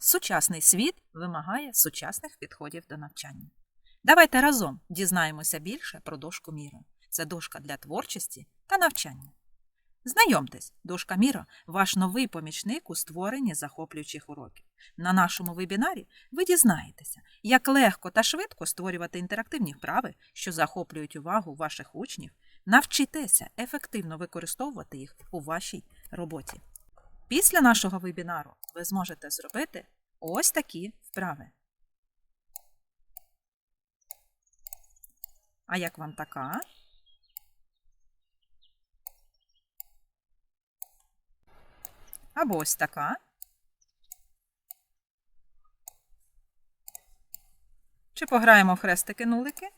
Сучасний світ вимагає сучасних підходів до навчання. Давайте разом дізнаємося більше про дошку Міра. Це дошка для творчості та навчання. Знайомтесь, дошка Міра ваш новий помічник у створенні захоплюючих уроків. На нашому вебінарі ви дізнаєтеся, як легко та швидко створювати інтерактивні вправи, що захоплюють увагу ваших учнів, навчитеся ефективно використовувати їх у вашій роботі. Після нашого вебінару ви зможете зробити ось такі вправи. А як вам така? Або ось така. Чи пограємо в хрестики-нулики?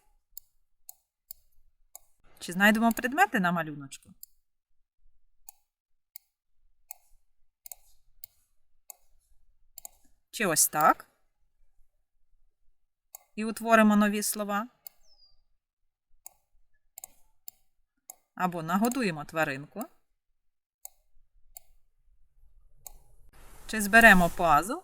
Чи знайдемо предмети на малюночку? Чи ось так? І утворимо нові слова. Або нагодуємо тваринку. Чи зберемо пазл?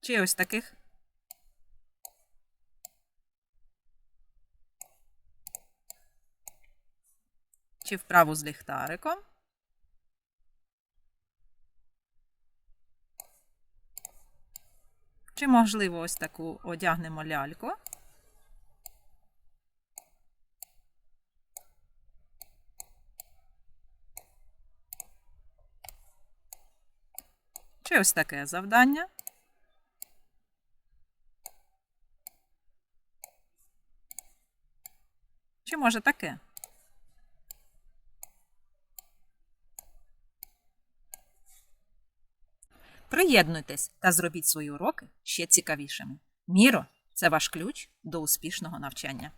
Чи ось таких? Чи вправу з ліхтариком? Чи, можливо, ось таку одягнемо ляльку? Чи ось таке завдання? Чи може таке? Приєднуйтесь та зробіть свої уроки ще цікавішими. Міро це ваш ключ до успішного навчання.